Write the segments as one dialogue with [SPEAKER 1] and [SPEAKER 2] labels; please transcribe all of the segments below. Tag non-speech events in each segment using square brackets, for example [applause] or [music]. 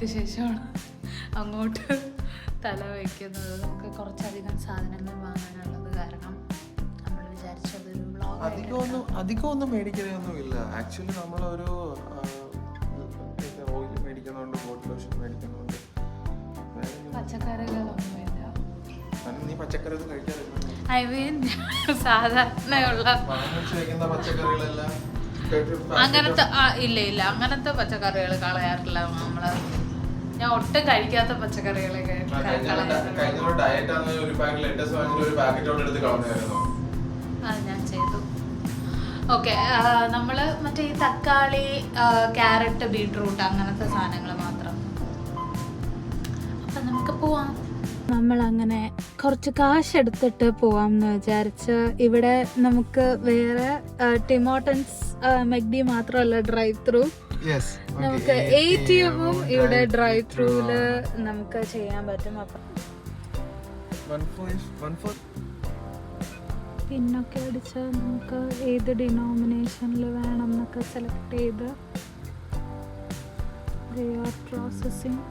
[SPEAKER 1] നാളുകൾക്ക് ശേഷമാണ് അങ്ങോട്ട് തല വയ്ക്കുന്നത് നമുക്ക് കുറച്ചധികം സാധനങ്ങൾ വാങ്ങാനുള്ളത് കാരണം നമ്മൾ വിചാരിച്ചതൊരു വ്ളോഗ്
[SPEAKER 2] അധികമൊന്നും അധികമൊന്നും മേടിക്കുന്നതൊന്നും ഇല്ല ആക്ച്വലി നമ്മളൊരു ഓയിൽ മേടിക്കുന്നുണ്ട് ബോഡി ലോഷൻ മേടിക്കുന്നുണ്ട്
[SPEAKER 1] പച്ചക്കറികളൊന്നുമില്ല
[SPEAKER 2] നീ പച്ചക്കറി ഒന്നും കഴിക്കാറില്ല.
[SPEAKER 1] ഐ മീൻ സാധാരണയുള്ള അങ്ങനത്തെ ഇല്ല ഇല്ല. അങ്ങനത്തെ പച്ചക്കറികൾ കളയാറില്ല. നമ്മൾ ഞാൻ ഒട്ടും കഴിക്കാത്ത പച്ചക്കറികളൊക്കെ
[SPEAKER 2] ആ,
[SPEAKER 1] ഞാൻ ചെയ്തു. ഓക്കെ നമ്മൾ മറ്റേ ഈ തക്കാളി ക്യാരറ്റ് ബീട്രൂട്ട് അങ്ങനത്തെ സാധനങ്ങൾ മാത്രം. അപ്പം നമുക്ക് പോവാം. നമ്മൾ അങ്ങനെ കുറച്ച് കാശ് എടുത്തിട്ട് പോവാം എന്ന് വിചാരിച്ച് ഇവിടെ നമുക്ക് വേറെ ടിമോട്ടൻസ് മെഗ്ഡി മാത്രമല്ല ഡ്രൈവ് ത്രൂ നമുക്ക് എ ടി എമ്മും ഇവിടെ ഡ്രൈവ് ത്രൂൽ നമുക്ക് ചെയ്യാൻ പറ്റും. അപ്പം പിന്നൊക്കെ അടിച്ച നമുക്ക് ഏത് ഡിനോമിനേഷനിൽ വേണം എന്നൊക്കെ സെലക്ട് ചെയ്ത് പ്രോസസ്സിങ്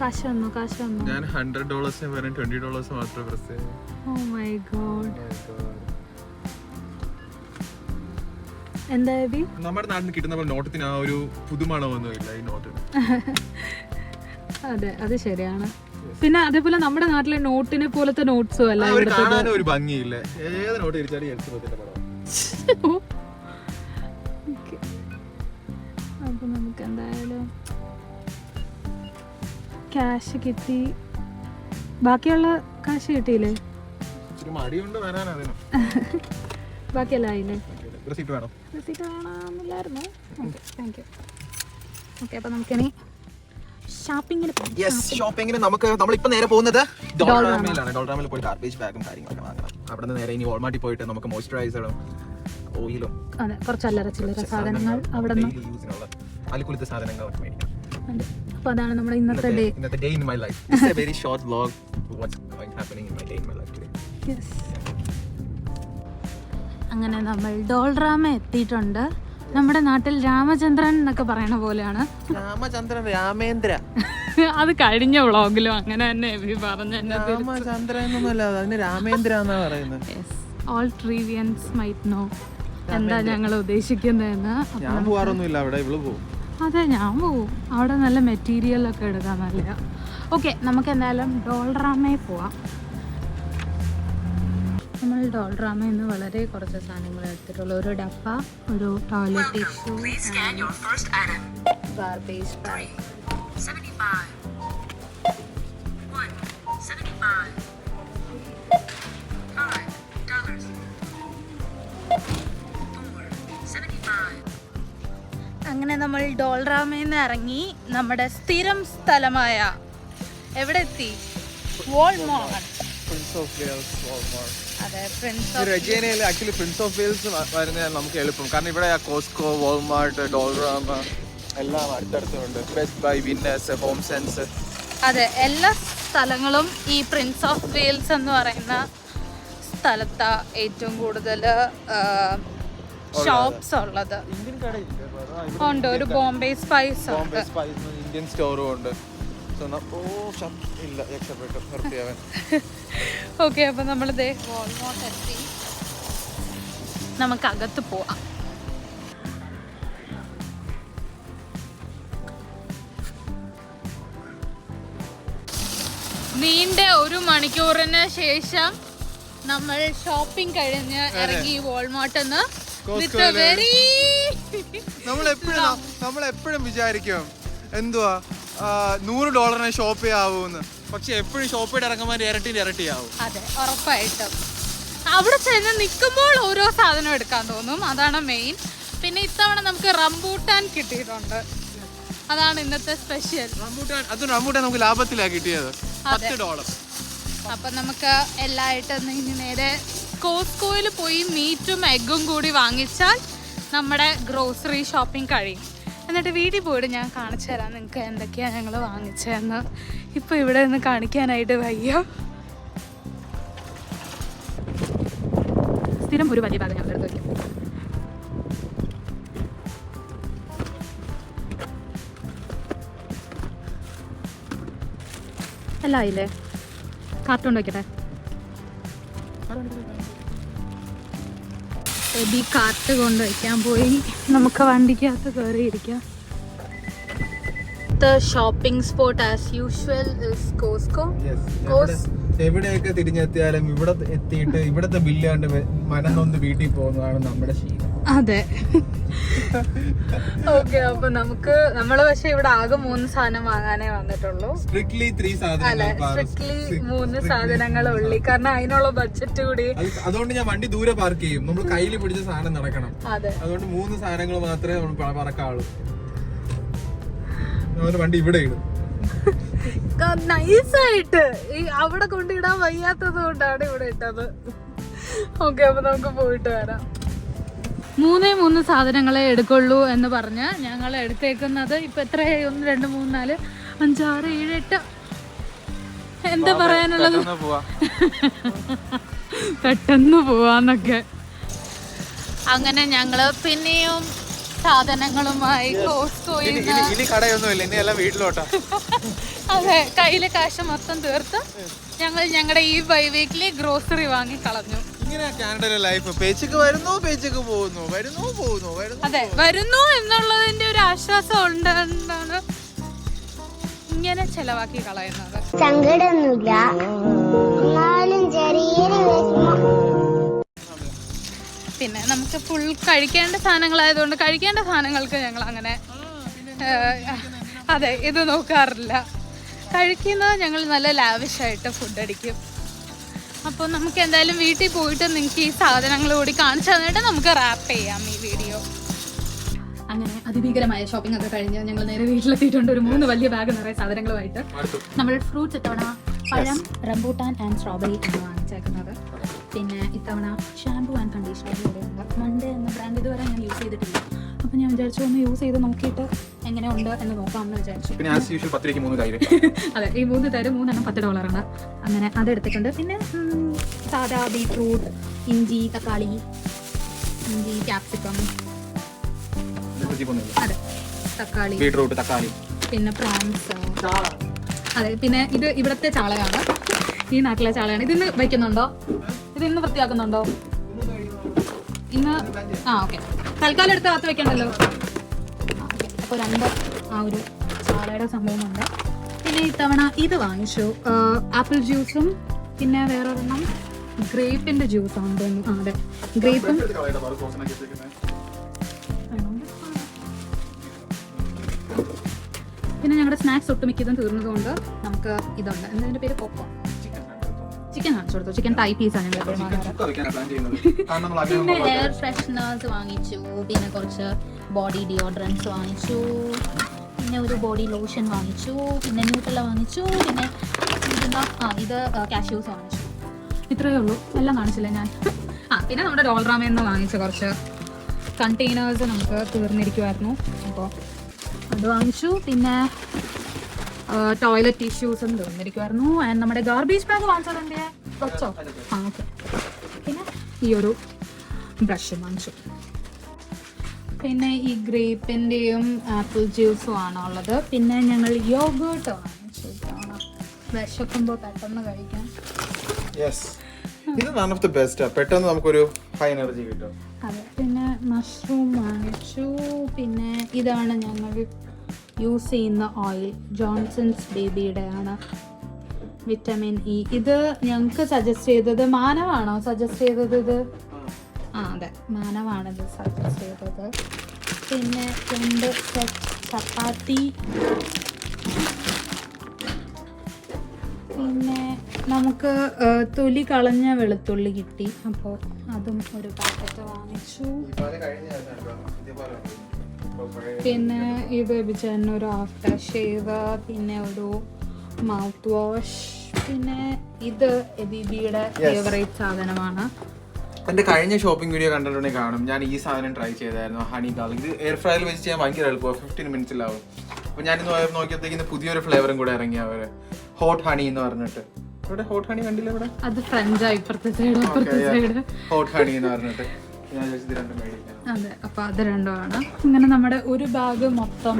[SPEAKER 1] കാശ് വന്നു? കാശ് വന്നു?
[SPEAKER 2] ഞാൻ ഹൺഡ്രഡ് ട്വന്റി ഡോളേഴ്സ് മാത്രമേ പ്രസ്
[SPEAKER 1] ഓ മൈ ഗോഡ് എന്താ
[SPEAKER 2] നമ്മുടെ നാട്ടിൽ നിന്ന് കിട്ടുന്ന പോലെ നോട്ടത്തിന് ആ ഒരു പുതുമണമൊന്നുമില്ല ഈ നോട്ടിന്
[SPEAKER 1] അതെ അത് ശരിയാണ്. പിന്നെ അതേപോലെ നമ്മുടെ നാട്ടിലെ നോട്ടിനെ പോലത്തെ നോട്ട്സും അല്ല ഇവിടുത്തെ
[SPEAKER 2] ഒരു ഭംഗിയില്ല. ഏത് നോട്ട് തിരിച്ചാലും എഴുത്തുപത്തിന്റെ പടം
[SPEAKER 1] Okay. അപ്പൊ നമുക്ക് എന്തായാലും ക്യാഷ് കിട്ടി. ബാക്കിയുള്ള കാശ് കിട്ടിയില്ലേ?
[SPEAKER 2] ഇച്ചിരി മടിയുണ്ട് വരാൻ അതിന്.
[SPEAKER 1] ബാക്കിയെല്ലാം
[SPEAKER 2] റെസിപ്റ്റ് വേണോ.
[SPEAKER 1] റെസീറ്റ് വേണമെന്നില്ലായിരുന്നു ഓക്കെ താങ്ക് യു ഓക്കെ അപ്പോൾ നമുക്കിനി ഷോപ്പിങ്ങിന്
[SPEAKER 2] യെസ് ഷോപ്പിങ്ങിന് നമുക്ക് നമ്മളിപ്പോ നേരെ പോകുന്നത് ഡോൾറാമയിലാണ് ഡോൾറാമയിൽ പോയി ഗാർബേജ് ബാഗും കാര്യങ്ങളൊക്കെ വാങ്ങണം. അവിടെ നിന്ന് നേരെ ഇനി വോൾമാർട്ടിൽ പോയിട്ട് നമുക്ക് മോയ്സ്ചറൈസറും ഓയിലും
[SPEAKER 1] അതെ കുറച്ച് അല്ലറ ചില്ലറ സാധനങ്ങൾ അവിടെ നിന്ന്
[SPEAKER 2] യൂസിനുള്ള അലിക്കുലത്തെ സാധനങ്ങൾ മേടിക്കാം.
[SPEAKER 1] അപ്പോൾ അതാണ് നമ്മുടെ ഇന്നത്തെ ഡേ
[SPEAKER 2] ഇന്നത്തെ day in my life it's a very short vlog what's happening in my day in my life today
[SPEAKER 1] yes അങ്ങനെ നമ്മൾ ഡോൾറാമ എത്തിയിട്ടുണ്ട്. നമ്മുടെ നാട്ടിൽ രാമചന്ദ്രൻ എന്നൊക്കെ പറയണ പോലെയാണ്.
[SPEAKER 2] രാമചന്ദ്രൻ രാമേന്ദ്ര. [laughs]
[SPEAKER 1] അത് കഴിഞ്ഞ വ്ളോഗിലും അങ്ങനെ തന്നെ എബി പറഞ്ഞു
[SPEAKER 2] രാമചന്ദ്ര എന്നൊന്നുമല്ല അതിന് രാമേന്ദ്ര എന്നാ പറയുന്നത്.
[SPEAKER 1] ഓൾ ട്രീവിയൻസ് മൈറ്റ് നോ എന്താ ഞങ്ങൾ ഉദ്ദേശിക്കുന്നതെന്ന്?
[SPEAKER 2] ഞാൻ പോവാറൊന്നുമില്ല അവിടെ ഇവൾ പോകും
[SPEAKER 1] അതെ ഞാൻ പോവും. അവിടെ നല്ല മെറ്റീരിയൽ ഒക്കെ എടുക്കാൻ നല്ല ഓക്കെ നമുക്ക് എന്തായാലും ഡോൾറാമയിൽ പോവാം. നമ്മൾ ഡ്രാമ നിന്ന് വളരെ കുറച്ച് സാധനങ്ങൾ എടുത്തിട്ടുള്ളൂ. ഒരു ഡപ്പ ഒരു toilet tissue garbage bag
[SPEAKER 3] 75. One, 75. Five dollars. 75.
[SPEAKER 1] അങ്ങനെ നമ്മൾ ഡോൾറാമയിൽ നിന്ന് ഇറങ്ങി നമ്മുടെ സ്ഥിരം സ്ഥലമായ എവിടെ എത്തി Walmart
[SPEAKER 2] Prince of Wales Walmart റെജീനയിൽ actually Prince of Wales വരുന്നത് നമുക്ക് എളുപ്പം. കാരണം ഇവിടെ കോസ്കോ വോൾമാർട്ട് ഡോൾറാമ എല്ലാം അടുത്തടുത്തുണ്ട്. Best Buy Winners home sense
[SPEAKER 1] അതെ എല്ലാ സ്ഥലങ്ങളും ഈ പ്രിൻസ് ഓഫ് വെയിൽസ് എന്ന് പറയുന്ന സ്ഥലത്താ ഏറ്റവും കൂടുതൽ ഷോപ്സ് ഉള്ളത്. ഉണ്ട് ഒരു ബോംബെ സ്പൈസ് ഉണ്ട്.
[SPEAKER 2] ഇന്ത്യൻ സ്റ്റോറും ഉണ്ട്. ഇല്ല രക്ഷപ്പെട്ടു. നിർത്തിയവൻ [laughs]
[SPEAKER 1] ഓക്കെ അപ്പൊ നമ്മൾ ദേ വോൾമോട്ട് എത്തി. നമുക്ക് അകത്ത് പോവാം. നീണ്ട ഒരു മണിക്കൂറിന് ശേഷം നമ്മൾ ഷോപ്പിംഗ് കഴിഞ്ഞ് ഇറങ്ങി വോൾമാർട്ടിൽ നിന്ന്
[SPEAKER 2] Costco-ൽ.
[SPEAKER 1] വെരി
[SPEAKER 2] നമ്മൾ എപ്പോഴും [laughs] നമ്മൾ എപ്പോഴും വിചാരിക്കും. എന്തുവാ? നൂറ് ഡോളറിന് ഷോപ്പ് ചെയ്യാവൂന്ന്. പക്ഷെ എപ്പോഴും ഷോപ്പ് ചെയ്ത് ഇറങ്ങുമ്പോൾ ഇരട്ടി ഇരട്ടിയാവും
[SPEAKER 1] അതെ ഉറപ്പായിട്ടും. അവിടെ ചെന്ന് നിൽക്കുമ്പോൾ ഓരോ സാധനം എടുക്കാൻ തോന്നും. അതാണ് മെയിൻ പിന്നെ ഇത്തവണ നമുക്ക് റംബൂട്ടാൻ കിട്ടിയിട്ടുണ്ട്. അതാണ് ഇന്നത്തെ സ്പെഷ്യൽ
[SPEAKER 2] റംബൂട്ടാൻ അത് റംബൂട്ടാൻ നമുക്ക് ലാഭത്തിലാ കിട്ടിയത്. പത്ത് ഡോളർ.
[SPEAKER 1] അപ്പൊ നമുക്ക് എല്ലായിട്ടും ഇനി നേരെ കോസ്കോയിൽ പോയി മീറ്റും എഗ്ഗും കൂടി വാങ്ങിച്ചാൽ നമ്മുടെ ഗ്രോസറി ഷോപ്പിംഗ് കഴിയും. എന്നിട്ട് വീട്ടിൽ പോയിട്ട് ഞാൻ കാണിച്ചു തരാം നിങ്ങൾക്ക് എന്തൊക്കെയാണ് ഞങ്ങൾ വാങ്ങിച്ചതെന്ന്. ഇപ്പോൾ ഇവിടെ നിന്ന് കാണിക്കാനായിട്ട് വയ്യ. സ്ഥിരം ഒരു വലിയ ഭാഗം ഞങ്ങളുടെ അടുത്ത് വയ്ക്കും. അല്ല ആയില്ലേ? കാർട്ടൂൺ വയ്ക്കട്ടെ? എബി കാർട്ട് കൊണ്ട് വയ്ക്കാൻ പോയി. നമുക്ക് വണ്ടിക്കകത്ത് കയറിയിരിക്കാം. Shopping spot as usual is Costco cause
[SPEAKER 2] എവിടെയൊക്കെ തിരിഞ്ഞെത്തിയാലും ഇവിടെ എത്തിയിട്ട് ഇവിടത്തെ ബില്ലാണ്ട് മനം നൊന്ന് വീട്ടിൽ പോകുന്നതാണ് നമ്മുടെ ശീലം.
[SPEAKER 1] അതെ. [laughs] ഓക്കെ അപ്പൊ നമുക്ക് നമ്മൾ പക്ഷെ ഇവിടെ ആകെ മൂന്ന് സാധനം വാങ്ങാനേ വന്നിട്ടുള്ളൂ.
[SPEAKER 2] സ്ട്രിക്ട്ലി ത്രീ
[SPEAKER 1] അല്ല സ്ട്രിക്ട്ലി മൂന്ന് സാധനങ്ങൾ ഉള്ളി. കാരണം അതിനുള്ള ബഡ്ജറ്റ് കൂടി
[SPEAKER 2] അതുകൊണ്ട് ഞാൻ വണ്ടി ദൂരെ പാർക്ക് ചെയ്യും. നമ്മൾ കയ്യിൽ പിടിച്ച സാധനം നടക്കണം.
[SPEAKER 1] അതെ.
[SPEAKER 2] അതുകൊണ്ട് മൂന്ന് സാധനങ്ങൾ മാത്രമേ നമ്മൾ പറക്കാവുള്ളൂ. വണ്ടി ഇവിടെ ഇടും.
[SPEAKER 1] നൈസായിട്ട് ഈ അവിടെ കൊണ്ടിടാൻ വയ്യാത്തത് കൊണ്ടാണ് ഇവിടെ ഇട്ടത്. ഓക്കെ അപ്പൊ നമുക്ക് പോയിട്ട് വരാം. മൂന്നേ മൂന്ന് സാധനങ്ങളെ എടുക്കുള്ളൂ എന്ന് പറഞ്ഞ് ഞങ്ങൾ എടുത്തേക്കുന്നത് ഇപ്പൊ എത്രയായി? ഒന്ന് രണ്ട് മൂന്ന് നാല് അഞ്ചാറ് ഏഴ് എട്ട്. എന്താ പറയാനുള്ളത്? പെട്ടെന്ന് പോവാന്നൊക്കെ. അങ്ങനെ ഞങ്ങൾ പിന്നെയും സാധനങ്ങളുമായി കോസ്കോയിൽ
[SPEAKER 2] ഇനി കടയൊന്നുമില്ല. ഇനി എല്ലാം വീട്ടിലോട്ടാ.
[SPEAKER 1] അതെ കയ്യിലെ കാശ് മൊത്തം തീർത്ത് ഞങ്ങൾ ഞങ്ങളുടെ ഈ ബൈ വീക്കിലി ഗ്രോസറി വാങ്ങി കളഞ്ഞു.
[SPEAKER 2] ഇങ്ങനെ കാനഡയിലെ ലൈഫ് പേച്ചക്ക് വരുന്നു പേച്ചക്ക് പോകുന്നു. വരുന്നു പോകുന്നു വരുന്നു.
[SPEAKER 1] അതെ വരുന്നു എന്നുള്ളതിന്റെ ഒരു ആശ്വാസം ഉണ്ടെന്നാണ് ഇങ്ങനെ ചെലവാക്കി കളയുന്നത്.
[SPEAKER 4] സങ്കടമൊന്നുമില്ല. എന്നാലും ചെറിയൊരു വിഷമം
[SPEAKER 1] പിന്നെ നമുക്ക് ഫുൾ കഴിക്കേണ്ട സാധനങ്ങളായതുകൊണ്ട് കഴിക്കേണ്ട സാധനങ്ങൾക്ക് ഞങ്ങൾ അങ്ങനെ അതെ ഇത് നോക്കാറില്ല. കഴിക്കുന്നത് ഞങ്ങൾ നല്ല ലാവിഷായിട്ട് ഫുഡ് അടിക്കും. അപ്പോൾ നമുക്ക് എന്തായാലും വീട്ടിൽ പോയിട്ട് നിങ്ങൾക്ക് ഈ സാധനങ്ങൾ കൂടി കാണിച്ചു തന്നിട്ട് നമുക്ക് റാപ്പ് ചെയ്യാം ഈ വീഡിയോ അങ്ങനെ അതിഭീകരമായ ഷോപ്പിംഗ് ഒക്കെ കഴിഞ്ഞ് ഞങ്ങൾ നേരെ വീട്ടിലെത്തിയിട്ടുണ്ട്. ഒരു മൂന്ന് വലിയ ബാഗ് നിറയെ സാധനങ്ങളുമായിട്ട്. നമ്മൾ ഫ്രൂട്ട്സ് ഇത്തവണ പഴം റംബൂട്ടാൻ ആൻഡ് സ്ട്രോബെറി ആണ് വാങ്ങിച്ചേക്കുന്നത്. പിന്നെ ഇത്തവണ ഷാംപൂ ആൻഡ് കണ്ടീഷണർ കൂടെയുണ്ട് മണ്ട് എന്ന ബ്രാൻഡ് ഇതുവരെ ഞാൻ യൂസ് ചെയ്തിട്ടില്ല. അപ്പോൾ ഞാൻ വിചാരിച്ചു ഒന്ന് യൂസ് ചെയ്ത് നോക്കിയിട്ട് എങ്ങനെയുണ്ട് എന്ന് നോക്കാമെന്ന് വിചാരിച്ചു.
[SPEAKER 2] പിന്നെ ആസ് യൂഷ്വൽ പത്തിലേക്ക് മൂന്ന് തൈര് [laughs]
[SPEAKER 1] അതെ ഈ മൂന്ന് തരം മൂന്നെണ്ണം പത്ത് ഡോളറാണ് അങ്ങനെ അതെടുത്തിട്ടുണ്ട് പിന്നെ സാധാ സാദാ ബീട്രൂട്ട് ഇഞ്ചി തക്കാളി ഇഞ്ചി ക്യാപ്സിക്കം അതെ തക്കാളി.
[SPEAKER 2] ബീട്രൂട്ട് തക്കാളി.
[SPEAKER 1] പിന്നെ പ്രോൺസ് അതെ പിന്നെ ഇത് ഇവിടത്തെ ചാളയാണ്. ഈ നാട്ടിലെ ചാളയാണ്. ഇതിന്ന് വയ്ക്കുന്നുണ്ടോ? ഇത് ഇന്ന് വൃത്തിയാക്കുന്നുണ്ടോ? ഇന്ന് ആ ഓക്കെ. തൽക്കാലം എടുത്ത് കാത്തു വെക്കണ്ടല്ലോ അപ്പോൾ രണ്ട് ആ ഒരു ചാളയുടെ സംഭവമുണ്ട്. പിന്നെ ഇത്തവണ ഇത് വാങ്ങിച്ചു. ആപ്പിൾ ജ്യൂസും പിന്നെ വേറൊരെണ്ണം ഗ്രേപ്പിന്റെ ജ്യൂസാണ് തോന്നുന്നു. അതെ. ഗ്രേപ്പും പിന്നെ ഞങ്ങളുടെ സ്നാക്സ് ഒട്ടുമിക്കതും തീർന്നതുകൊണ്ട് നമുക്ക് ഇതുണ്ട്. എന്നതിന്റെ പേര്? കൊക്കോ ചിക്കൻ കാണിച്ചു കൊടുത്തു ചിക്കൻ തൈ പീസാണ് ഞങ്ങൾ എപ്പോഴും വാങ്ങാറ് പിന്നെ എയർ ഫ്രഷ്നേഴ്സ് വാങ്ങിച്ചു. പിന്നെ കുറച്ച് ബോഡി ഡിയോഡ്രൻസ് വാങ്ങിച്ചു. പിന്നെ ഒരു ബോഡി ലോഷൻ വാങ്ങിച്ചു. പിന്നെ ന്യൂട്രല വാങ്ങിച്ചു. പിന്നെ ഇതെന്താ? ആ ഇത് കാഷ്യൂസ് വാങ്ങിച്ചു. ഇത്രയേ ഉള്ളൂ. എല്ലാം കാണിച്ചില്ല ഞാൻ? ആ പിന്നെ നമ്മുടെ ഡോൾറാമയിൽ നിന്ന് വാങ്ങിച്ച കുറച്ച് കണ്ടെയ്നേഴ്സ് നമുക്ക് തീർന്നിരിക്കുമായിരുന്നു അപ്പോൾ അത് വാങ്ങിച്ചു. പിന്നെ ടോയ്ലറ്റ് ടിഷ്യൂസ് എന്ന് തോന്നിയിരിക്കുമായിരുന്നു ആൻഡ് നമ്മുടെ ഗാർബേജ് ബാഗ് വാങ്ങിച്ചത് എന്റെ വെച്ചോ ആ ഓക്കെ പിന്നെ ഈ ഒരു ബ്രഷ് വാങ്ങിച്ചു. പിന്നെ ഈ ഗ്രേപ്പിന്റെയും ആപ്പിൾ ജ്യൂസും ആണ് ഉള്ളത്. പിന്നെ ഞങ്ങൾ യോഗേർട്ട് വാങ്ങിച്ചു. വിശക്കുമ്പോൾ പെട്ടെന്ന്
[SPEAKER 2] കഴിക്കാം. ഇത് വൺ ഓഫ് ദി ബെസ്റ്റ് പെട്ടെന്ന് നമുക്കൊരു ഹൈ എനർജി കിട്ടും.
[SPEAKER 1] അതെ പിന്നെ മഷ്റൂം വാങ്ങിച്ചു. പിന്നെ ഇതാണ് ഞങ്ങൾ യൂസ് ചെയ്യുന്ന ഓയിൽ ജോൺസൺസ് ബേബിയുടെ ആണ് വിറ്റമിൻ ഇ ഇത് ഞങ്ങൾക്ക് സജസ്റ്റ് ചെയ്തത് മാനവാണോ? സജസ്റ്റ് ചെയ്തത് ഇത്? ആ അതെ. മാനവാണ് ഇത് സജസ്റ്റ് ചെയ്തത്. പിന്നെ രണ്ട് ചപ്പാത്തി. പിന്നെ നമുക്ക് തൊലി കളഞ്ഞ വെളുത്തുള്ളി കിട്ടി. അപ്പോൾ അതും ഒരു പാക്കറ്റ് വാങ്ങിച്ചു. പിന്നെ ഇത് ബിച്ചാൻ ഒരു ആഫ്റ്റർ ഷേവ് പിന്നെ ഒരു മൗത്ത് വാഷ് പിന്നെ ഇത് എബിബിയുടെ ഫേവറേറ്റ് സാധനമാണ്.
[SPEAKER 2] എന്റെ കഴിഞ്ഞ ഷോപ്പിംഗ് വീഡിയോ കണ്ടിട്ടുണ്ടെങ്കിൽ കാണും. ഞാൻ ഈ സാധനം ട്രൈ ചെയ്തായിരുന്നു. ഹണി ഗാർലിക് ഇത് എയർ ഫ്രൈയിൽ വെച്ച് ചെയ്യാൻ ഭയങ്കര എളുപ്പമാണ് ഫിഫ്റ്റീൻ മിനിറ്റ്സിലാവും അപ്പൊ ഞാനിന്ന് നോക്കിയപ്പോഴത്തേക്ക് ഇന്ന് പുതിയൊരു ഫ്ലേവറും കൂടെ ഇറങ്ങി അവർ. ഹോട്ട് ഹണി എന്ന് പറഞ്ഞിട്ട്. ഇവിടെ ഹോട്ട് ഹണി കണ്ടില്ല ഇവിടെ?
[SPEAKER 1] അത് ഫ്രഞ്ച് ഇപ്പുറത്തെ സൈഡ് അപ്പുറത്തെ സൈഡ്
[SPEAKER 2] ഹോട്ട് ഹണി എന്ന് പറഞ്ഞിട്ട്. ഞാൻ വിചാരിച്ചത് രണ്ടും മേടിക്കാം.
[SPEAKER 1] അതെ അപ്പൊ അത് രണ്ടുമാണ് ഇങ്ങനെ നമ്മുടെ ഒരു ബാഗ് മൊത്തം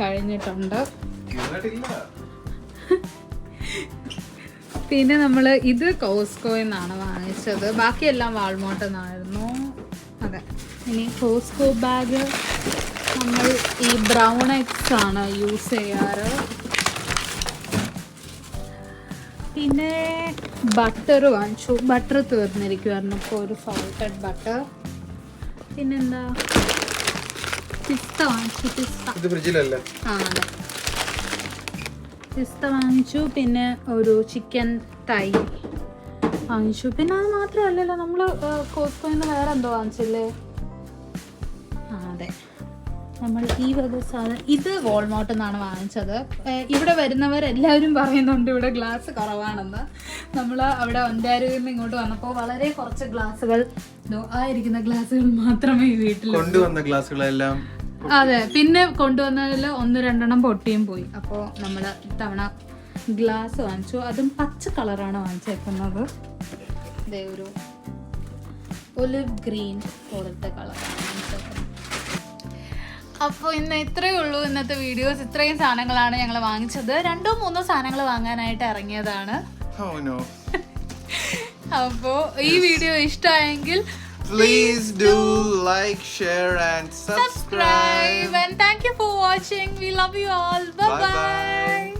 [SPEAKER 1] കഴിഞ്ഞിട്ടുണ്ട്. പിന്നെ നമ്മൾ ഇത് കോസ്കോയിൽ നിന്നാണ് വാങ്ങിച്ചത്. ബാക്കിയെല്ലാം വാൾമോട്ടിൽ നിന്നായിരുന്നു. അതെ. ഇനി കോസ്കോ ബാഗ് നമ്മൾ ഈ ബ്രൗൺ എക്സ് ആണ് യൂസ് ചെയ്യാറ്. പിന്നെ ബട്ടർ വാങ്ങിച്ചു. ബട്ടർ തീർന്നിരിക്കുമായിരുന്നു ഇപ്പോൾ ഒരു സോൾട്ടഡ് ബട്ടർ പിന്നെന്താ? പിസ്ത വാങ്ങിച്ചു. പിസ്ത. ആ അതെ. പിസ്ത വാങ്ങിച്ചു. പിന്നെ ഒരു ചിക്കൻ തൈ വാങ്ങിച്ചു. പിന്നെ അത് മാത്രമല്ലല്ലോ നമ്മൾ കോസ്കോയിൽ നിന്ന് വേറെ എന്തോ വാങ്ങിച്ചില്ലേ? ആ അതെ. നമ്മൾ ഈ വക സാധനം ഇത് വോൾമോട്ടിൽ നിന്നാണ് വാങ്ങിച്ചത്. ഇവിടെ വരുന്നവരെല്ലാവരും പറയുന്നുണ്ട് ഇവിടെ ഗ്ലാസ് കുറവാണെന്ന്. നമ്മൾ അവിടെ ഒന്റാരിയിൽ നിന്ന് ഇങ്ങോട്ട് വന്നപ്പോൾ വളരെ കുറച്ച് ഗ്ലാസ്സുകൾ ആയിരിക്കുന്ന ആ ഇരിക്കുന്ന ഗ്ലാസ്സുകൾ മാത്രമേ ഈ വീട്ടിൽ
[SPEAKER 2] കൊണ്ടുവന്ന ഗ്ലാസ്സുകളെല്ലാം
[SPEAKER 1] അതെ പിന്നെ കൊണ്ടുവന്നതിൽ ഒന്ന് രണ്ടെണ്ണം പൊട്ടിയും പോയി. അപ്പോൾ നമ്മൾ ഇത്തവണ ഗ്ലാസ് വാങ്ങിച്ചു. അതും പച്ച കളറാണ് വാങ്ങിച്ചേക്കുന്നത്. ഇതേ ഒരു ഒലിവ് ഗ്രീൻ പോലത്തെ കളറാണ്. അപ്പോൾ ഇന്ന് ഇത്രയേ ഉള്ളൂ. ഇന്നത്തെ വീഡിയോസ് ഇത്രയും സാധനങ്ങളാണ് ഞങ്ങൾ വാങ്ങിച്ചത്. രണ്ടോ മൂന്നോ സാധനങ്ങൾ വാങ്ങാനായിട്ട് ഇറങ്ങിയതാണ്. അപ്പോ ഈ വീഡിയോ ഇഷ്ടമായെങ്കിൽ
[SPEAKER 2] please do
[SPEAKER 1] like share and subscribe and thank you for watching we love you
[SPEAKER 2] all bye